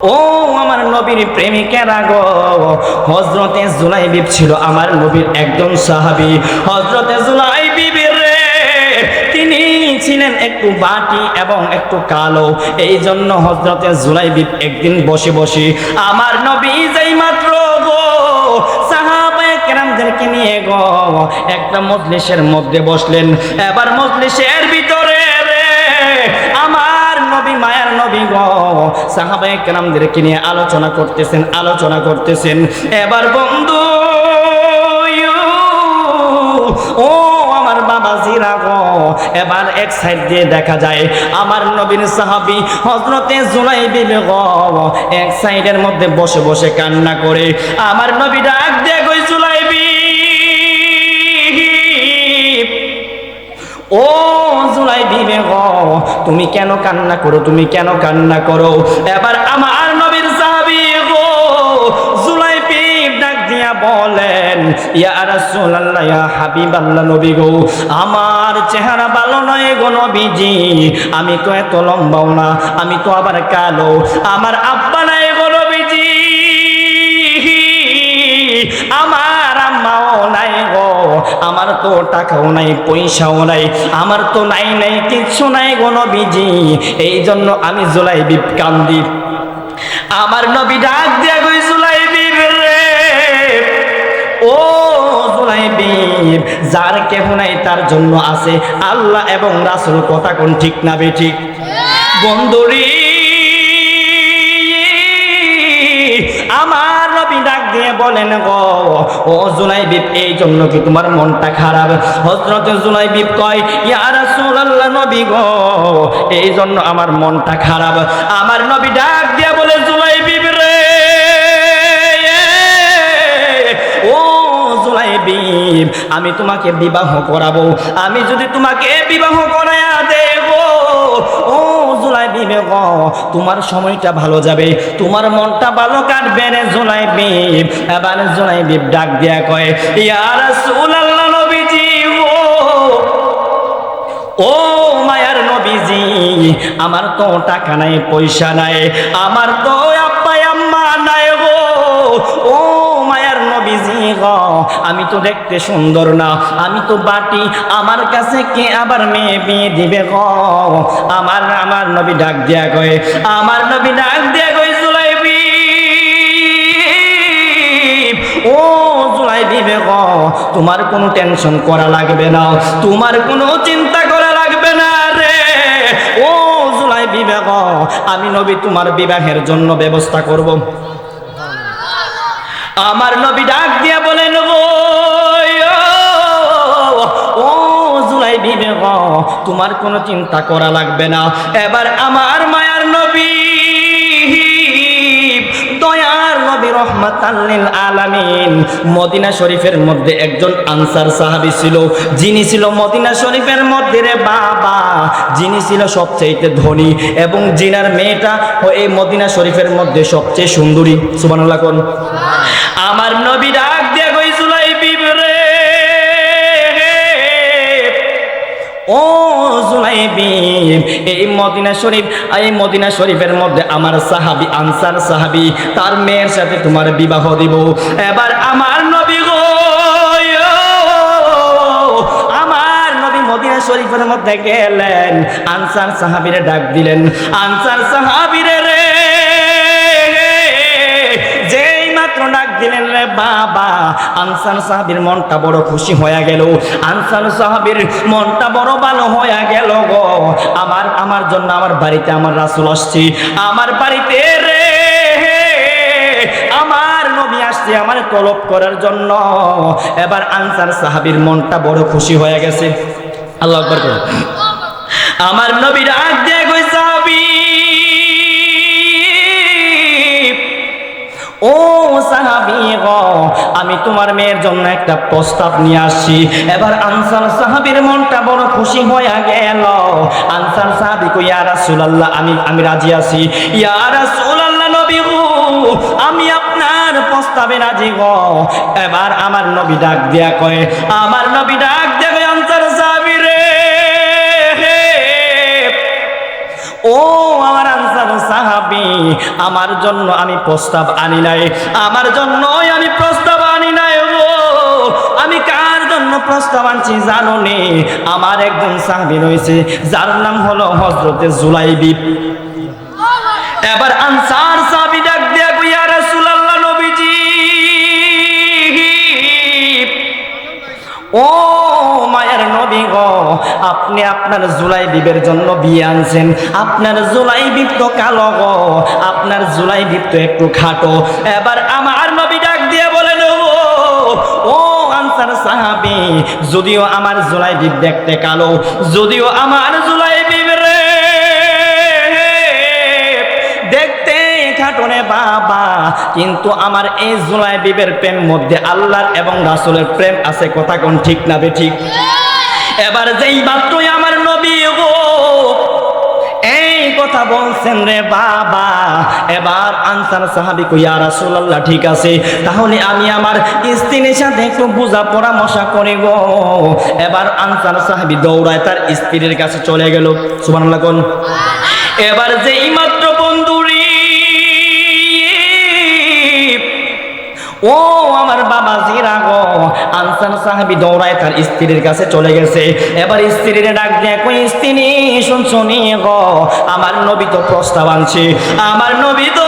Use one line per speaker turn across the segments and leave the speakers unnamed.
ও আমার নবীর প্রেমিকেরা গো হজরতে জুলাইবিব ছিল আমার নবীর একজন সাহাবী। হজরতে জুলাইবিবের রে, তিনি ছিলেন একটু বাটি এবং একটু কালো। এই জন্য হজরতে জুলাইবিব একদিন বসে বসে, আমার নবী যেই মাত্র গো, সাহাবায়ে কেরামদেরকে নিয়ে গো, একটা মজলিসের মধ্যে বসলেন। এবার মজলিসের ভিতরে গো নিয়ে আলোচনা করতেছেন আলোচনা করতেছেন। এবার বন্ধু ও আমার বাবা জিরা গো, এবার এক সাইড দিয়ে দেখা যায়, আমার নবীন সাহাবি হজরতে জুলাই বিবে এক সাইডের মধ্যে বসে বসে কান্না করে, আমার নবী ডাক দিয়ে ও জুলাই গো, তুমি কেন কান্না করো, তুমি কেন কান্না করো? এবার আমার নবীর সাহাবী গো জুলাই পিপ ডাক দিয়া বলেন, ইয়া রাসূলুল্লাহ, ইয়া হাবিবাল্লাহ নবী গো, আমার চেহারা ভালো নয় গো নবীজি, আমি তো এত লম্বাও না, আমি তো আবার কালো, আমার আব্বা নাই গো নবীজি, আমার আমার তো টাকাও নাই, পয়সাও নাই, আমার তো নাই নাই, কিচ্ছু নাই গো নবীজি। এই জন্য আমি জুলাই বিপ কান্দি। আমার নবী ডাক দিয়া গই জুলাই বিপ রে। ও জুলাই বিপ যার কেহ নাই তার জন্য আছে আল্লাহ এবং রাসূল, কথা কোন ঠিক না বে ঠিক? বন্ধুরি, আমার দিয়ে বলেন গো, ও জুলাইবিব এই জন্য কি তোমার মনটা খারাপ? হযরত জুলাইবিব কয়, ইয়া রাসূলুল্লাহ নবী গো, এই জন্য আমার মনটা খারাপ। আমার নবী ডাক দিয়ে বলে জুলাইবিব রে, ও জুলাইবিব আমি তোমাকে বিবাহ করাবো। আমি যদি তোমাকে বিবাহ ও জুলাইবিব গ। তোমার সময়টা ভালো যাবে। তোমার মনটা ভালো কাটবে রে জুলাইবিব এবার জুলাইবিব ডাক দিয়া কয় ইয়ার রাসূলুল্লাহ নবীজি ও মায়ার নবীজি, আমার তো টাকা নাই, পয়সা নাই। আমার তো গো, আমি তো দেখতে সুন্দর না, আমি তো বাটি, আমার কাছে কে আবার মেয়ে বিয়ে দিবে গো? আমার আমার নবী ডাক দিয়া কয়, আমার নবী ডাক দিয়া কয় জুলাইবি ও জুলাই দিবে গো, তোমার কোনো টেনশন করা লাগবে না, তোমার কোনো চিন্তা করা লাগবে না রে। ও জুলাই দিবে গো, আমি নবী তোমার বিবাহের জন্য ব্যবস্থা করব। আমার নবী ডাক দিয়া বলেন ও জুলাই দিবে তোমার কোনো চিন্তা করা লাগবে না। এবার আমার মায়ার নবী আলামিন, মদিনা শরীফের মধ্যে একজন আনসার সাহাবী ছিল। যিনি ছিল মদিনা শরীফের মধ্যে রে বাবা, যিনি ছিল সবচেয়ে ধনী এবং জিনার মেয়েটা এই মদিনা শরীফের মধ্যে সবচেয়ে সুন্দরী। সুবহানাল্লাহ কোন? আমার নবী ডাক দিয়া কই জুলাই বিবরে ও জুলাইবিব এই মদিনা শরীফ, এই মদিনা শরীফের মধ্যে আমার সাহাবি, আনসার সাহাবি, তার মেয়ের সাথে তোমার বিবাহ দিব। এবার আমার নবী গো আমার নবী মদিনা শরীফের মধ্যে গেলেন। আনসার সাহাবিরে ডাক দিলেন। আনসার সাহাবিরে রে ডাক দিলেন, রে বাবা। আনসার সাহাবির মনটা বড় খুশি হয়ে গেল। আনসার সাহাবির মনটা বড় ভালো হয়ে গেল গো। আমার আমার জন্য আমার বাড়িতে আমার রাসুল আসছি। আমার বাড়িতে রে, আমার নবী আসছে আমার তলব করার জন্য। এবার আনসার সাহাবির মনটা বড় খুশি হয়ে গেছে। আল্লাহ। আমার নবী ডাক দিয়ে সাহাবী ও আমি তোমার মেয়ের জন্য একটা প্রস্তাব নিয়ে আসছি এবার আনসার সাহাবির মনটা বড় খুশি হয়ে গেল আনসার সাহাবি কই ইয়া রাসূলুল্লাহ আমি আমি রাজি আছি ইয়া রাসূলুল্লাহ নবী আমি আপনার প্রস্তাবে রাজি গো এবার আমার নবী ডাক দিয়া কয় আমার নবী ডাক দিয়া কয় আনসার সাহাবি রে ও আমার জন্য আমি প্রস্তাব আনি নাই। আমার জন্যই আমি প্রস্তাব আনি নাই গো আমি কার জন্য প্রস্তাব আনছি জানো নে? আমার একজন সাহাবি রয়েছে, যার নাম হলো হজরতে জুলাইবি। এবার আনসার সাহাবি ডাক দিয়া কইয়া রাসূলুল্লাহ নবীজি! ও নবী গো, আপনি আপনার জুলাই বিবের জন্য বিয়ে আনছেন। আপনার জুলাই বিপ তো কালো গো, আপনার জুলাই বিপ তো একটু খাটো। এবার আমার নবী ডাক দিয়ে বলেন ও ও আনসার সাহাবি, যদিও আমার জুলাই বিপ দেখতে কালো, যদিও আমার জুলাই বিপ রে, দেখতে খাটনে বাবা, কিন্তু আমার এই জুলাই বিবের প্রেম মধ্যে আল্লাহর এবং রাসুলের প্রেম আছে, কথা কোন ঠিক না বে ঠিক? এবার যেই মাত্রই আমার নবী গো, এই কথা বলছেন রে বাবা, এবার আনসার সাহাবি কইয়া রাসূলুল্লাহ, ঠিক আছে, তাহলে আমি আমার স্ত্রীর সাথে একটু বুঝা পরামর্শ করি এবার আনসার সাহাবি দৌড়ায় তার স্ত্রীর কাছে চলে গেল, সুবহানাল্লাহ এবার যেই মাত্র ও আমার বাবা জিরা গো, আনসার সাহাবি দৌড়ায় তার স্ত্রীর কাছে চলে গেছে। এবার স্ত্রীর ডাক কই স্ত্রী, শুনছো নি গো? আমার নবী তো প্রস্তাব আনছে। আমার নবী তো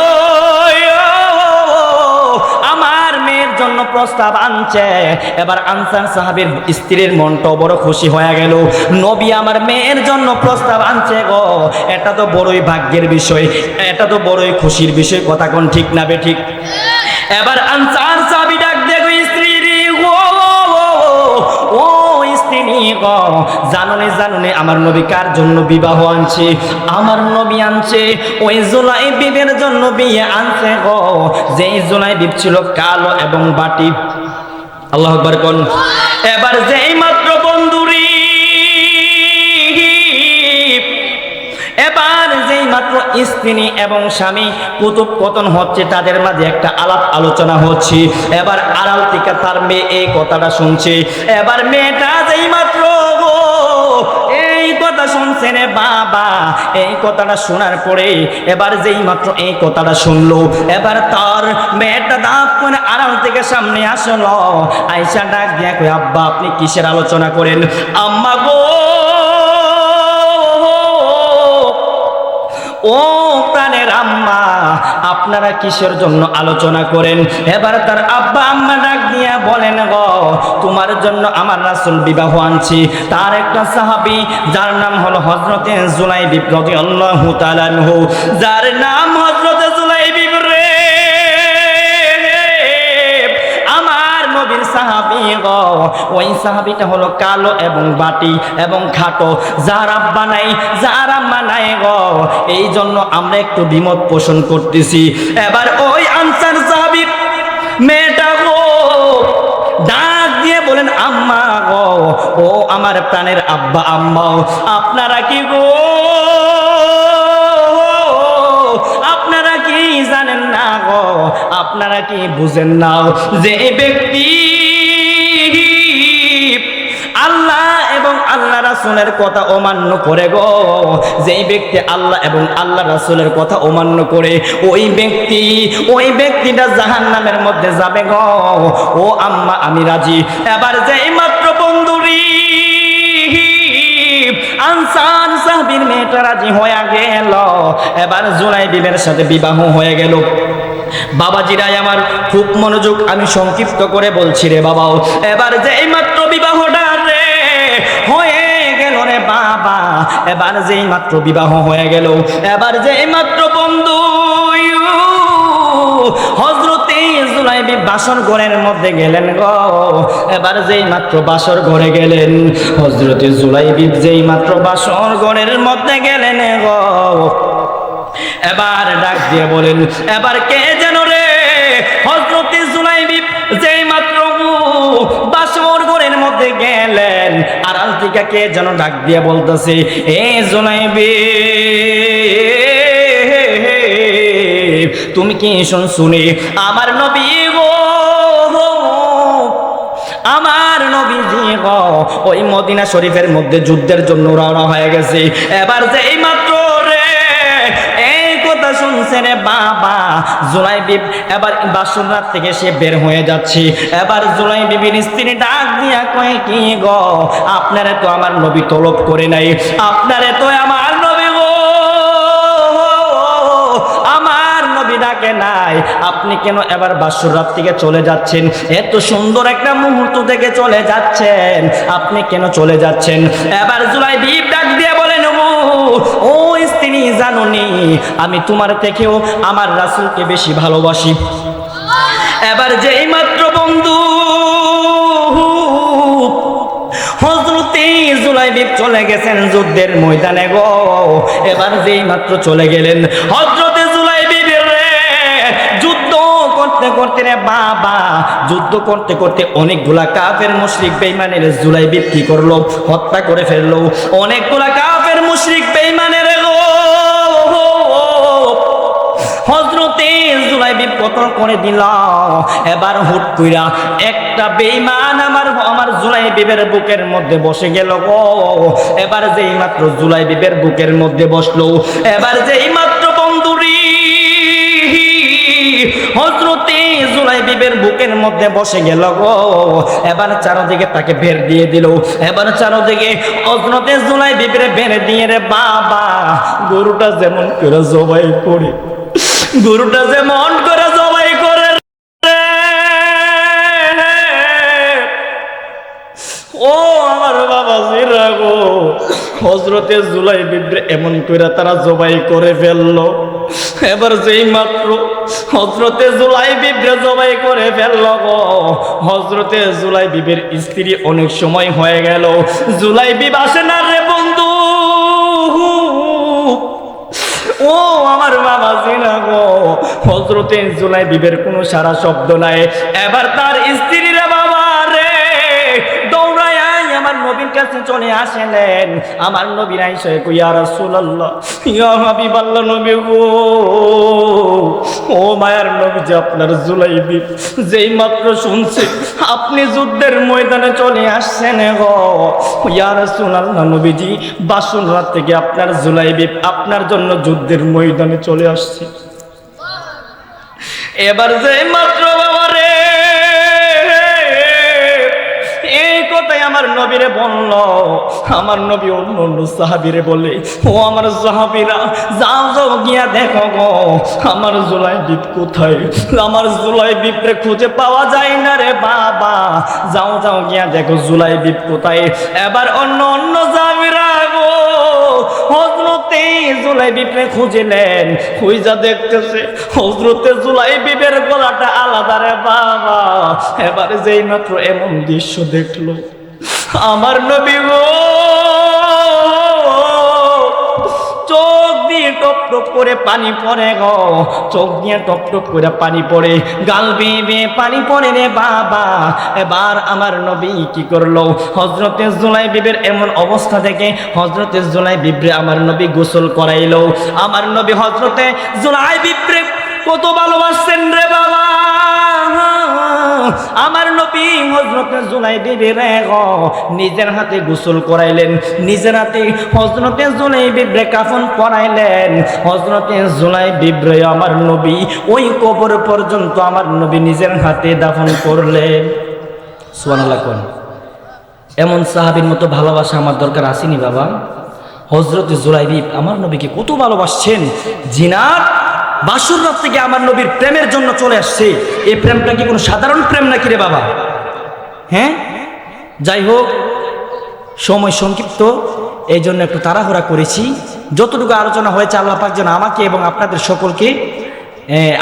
প্রস্তাব আনছে। এবার আনসার সাহাবের স্ত্রীর মনটাও বড় খুশি হয়ে গেল। নবী আমার মেয়ের জন্য প্রস্তাব আনছে গো। এটা তো বড়ই ভাগ্যের বিষয়, এটা তো বড়ই খুশির বিষয়, কথা কোন ঠিক না বে ঠিক? এবার আনসার জাননে জাননে আমার নবী কার জন্য বিবাহ আনছে? আমার নবী আনছে। ওই জোলাই বিবের জন্য বিয়ে আনছে গো। জোলাই বিব ছিল কালো এবং বাটি। আল্লাহ কোন এবার যেই মাত্র এবার যেই মাত্র স্ত্রী এবং স্বামী কুতুব পতন হচ্ছে, তাদের মাঝে একটা আলাপ আলোচনা হচ্ছে। এবার আড়াল তার মেয়ে এই কথাটা শুনছে। এবার মেয়েটা যেই মাত্র শুনছে বাবা, এই কথাটা শোনার পরে এবার যেই মাত্র এই কথাটা শুনলো, এবার তার মেয়েটা দাঁত করে আড়াল থেকে সামনে আসলো। আয়সা ডাক দিয়ে আব্বা, আপনি কিসের আলোচনা করেন? আম্মা গো ও প্রাণের আম্মা, আপনারা কিসের জন্য আলোচনা করেন? এবার তার আব্বা আম্মা ডাক দিয়া বলেন, গ, তোমার জন্য আমার রাসুল বিবাহ আনছি। তার একটা সাহাবি, যার নাম হলো হজরতে জুলাই বিপ্লবী অল্লাহ তালানহু যার নাম হযরতে নবীর সাহাবি গো। ওই সাহাবিটা হলো কালো এবং বাটি এবং খাটো। যার আব্বা নাই, যার নাই গো। এই জন্য আমরা একটু বিমত পোষণ করতেছি। এবার ওই আনসার সাহাবি মেয়েটা গো, ডাক দিয়ে বলেন, আম্মা গো, ও আমার প্রাণের আব্বা আম্মা আপনারা কি গো? আপনারা কি বুঝেন না যে ব্যক্তি আল্লাহ এবং আল্লাহ রাসুলের কথা অমান্য করে গো। যেই ব্যক্তি আল্লাহ এবং আল্লাহ রাসুলের কথা অমান্য করে, ওই ব্যক্তি, ওই ব্যক্তিটা জাহান নামের মধ্যে যাবে গো। ও আম্মা, আমি রাজি। এবার যেই মাত্র বন্ধুরি আনসান সাহাবীর মেয়েটা রাজি হয়ে গেল। এবার জুলাই বিবের সাথে বিবাহ হয়ে গেল। বাবাজিরাই আমার খুব মনোযোগ, আমি সংক্ষিপ্ত করে বলছি রে বাবাও। এবার যেই মাত্র বিবাহটা রে হয়ে গেল রে বাবা, এবার যেই মাত্র বিবাহ হয়ে গেল, এবার যেই মাত্র বন্ধু হজরতে জুলাইবি বাসর ঘরের মধ্যে গেলেন গো। এবার যেই মাত্র বাসর ঘরে গেলেন হজরতে জুলাইবি যেই মাত্র বাসর ঘরের মধ্যে গেলেন গো। এবার ডাক দিয়ে বলেন, এবার কে যেন রে? হজরতে জুলাইবি যেই মাত্র গেলেন আড়াল থেকে কে যেন ডাক দিয়ে বলতেছে, এ জুলাইবি তুমি কি শুন শুনে আমার নবী গো, আমার নবীজি গো, ওই মদিনা শরীফের মধ্যে যুদ্ধের জন্য রওনা হয়ে গেছে। এবার যে এই মাত্র বাবা এবার থেকে সে বের হয়ে যাচ্ছে। এবার স্ত্রী ডাক দিয়া কয়ে, কি তো আমার নবী তলব করে নাই। তো আমার নবী গো, আমার নবী ডাকে নাই। আপনি কেন এবার বাসর রাত থেকে চলে যাচ্ছেন? এত সুন্দর একটা মুহূর্ত থেকে চলে যাচ্ছেন। আপনি কেন চলে যাচ্ছেন? এবার জুলাই বিপ ডাক দিয়ে বলেন জানুনি, আমি তোমার থেকেও আমার রাসূলকে বেশি ভালোবাসি। এবার যেই মাত্র বন্ধু জুলাইবিব চলে গেছেন যুদ্ধের ময়দানে গো। এবার যেই মাত্র চলে গেলেন হজরতে যুদ্ধ করতে করতে রে বাবা, যুদ্ধ করতে করতে অনেকগুলা কাফের মুশরিক বেঈমানের জুলাইবিব কি করল? হত্যা করে ফেলল। অনেকগুলা কাফের মুশরিক বেঈমানের পতন করে এবার হুট কইরা একটা বেঈমান আমার আমার জুলাইবিবের বুকের মধ্যে বসে গেল গো। এবার যেই মাত্র জুলাইবিবের বুকের মধ্যে বসল, এবার যেই মাত্র হজরতে জুলাইবিবের বুকের মধ্যে বসে গেল গো। এবার চারদিকে তাকে বের দিয়ে দিল। এবার চারদিকে হজরতে জুলাইবিবের বের দিয়ে রে, বাবা, গরুটা যেমন করে জবাই করে। গরুটা যেমন করে জবাই করে। ও আমার বাবা জিরা গো। হজরতে জুলাই বিদ্রে এমন করে তারা জবাই করে ফেলল। এবার যেই মাত্র হজরতে জুলাই বিদ্রে জবাই করে ফেলল হজরতে জুলাই বিবের স্ত্রী অনেক সময় হয়ে গেল। জুলাই বিব আসে না রে ও আমার বাবা জিনা গো। হজরতে জুলাই বিবের কোনো সারা শব্দ নাই। এবার তার স্ত্রীর কাছে চলে আসেন আমার নবীর আইসে কুইয়া রাসূলুল্লাহ, ইয়া হাবিবাল্লাহ নবী গো, ও মায়ার নবী যে আপনার জুলাইবি, যেই মাত্র শুনছে, আপনি যুদ্ধের ময়দানে চলে আসছেন গো। ইয়া রাসূলুল্লাহ নবীজি, বাসন রাত থেকে আপনার জুলাইবি, আপনার জন্য যুদ্ধের ময়দানে চলে আসছে। এবার যে মাত্র নবীরে বলল, আমার নবী অন্য অন্য সাহাবিরে বলে, ও আমার সাহাবিরা, যাও যাও, গিয়া দেখো গো, আমার জুলাই দ্বীপ কোথায়? আমার জুলাই দ্বীপরে খুঁজে পাওয়া যায় না রে বাবা। যাও যাও, গিয়া দেখো জুলাই দ্বীপ কোথায়? এবার অন্য অন্য সাহাবিরা গো আলাদা রে বাবা। এবারে যেই মাত্র এমন দৃশ্য দেখল আমার নবী গো, চোখ টপ টপ করে পানি পড়ে গো, চোখ দিয়ে টপ টপ করে পানি পড়ে, গাল বেয়ে পানি পড়ে রে বাবা। এবার আমার নবী কি করল? হজরতে জুলাই বিবের এমন অবস্থা থেকে হজরতে জুলাই বিবরে আমার নবী গোসল করাইলো। আমার নবী হজরতে জুলাই বিবরে কত ভালোবাসছেন রে বাবা। আমার নবী হজরতে জুলাই বিবি রে নিজের হাতে গোসল করাইলেন, নিজের হাতে হজরতে জুলাই বিবরে কাফন পরাইলেন। হজরতে জুলাই বিবরে আমার নবী, ওই কবর পর্যন্ত আমার নবী নিজের হাতে দাফন করলেন। সুবহানাল্লাহ কোন। এমন সাহাবীর মতো ভালোবাসা আমার দরকার আসেনি বাবা। হজরত জুলাইবিব আমার নবীকে কত ভালোবাসছেন জিনার বাসুর রাত থেকে আমার নবীর প্রেমের জন্য চলে আসছে। এই প্রেমটা কি কোনো সাধারণ প্রেম নাকি রে বাবা? হ্যাঁ? যাই হোক, সময় সংক্ষিপ্ত এই জন্য একটু তাড়াহুড়া করেছি। যতটুকু আলোচনা হয়েছে আল্লাহ পাক যেন আমাকে এবং আপনাদের সকলকে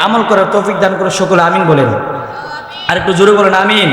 আমল করার তৌফিক দান করে সকলে আমিন বলেন। আর একটু জোরে বলেন, আমিন।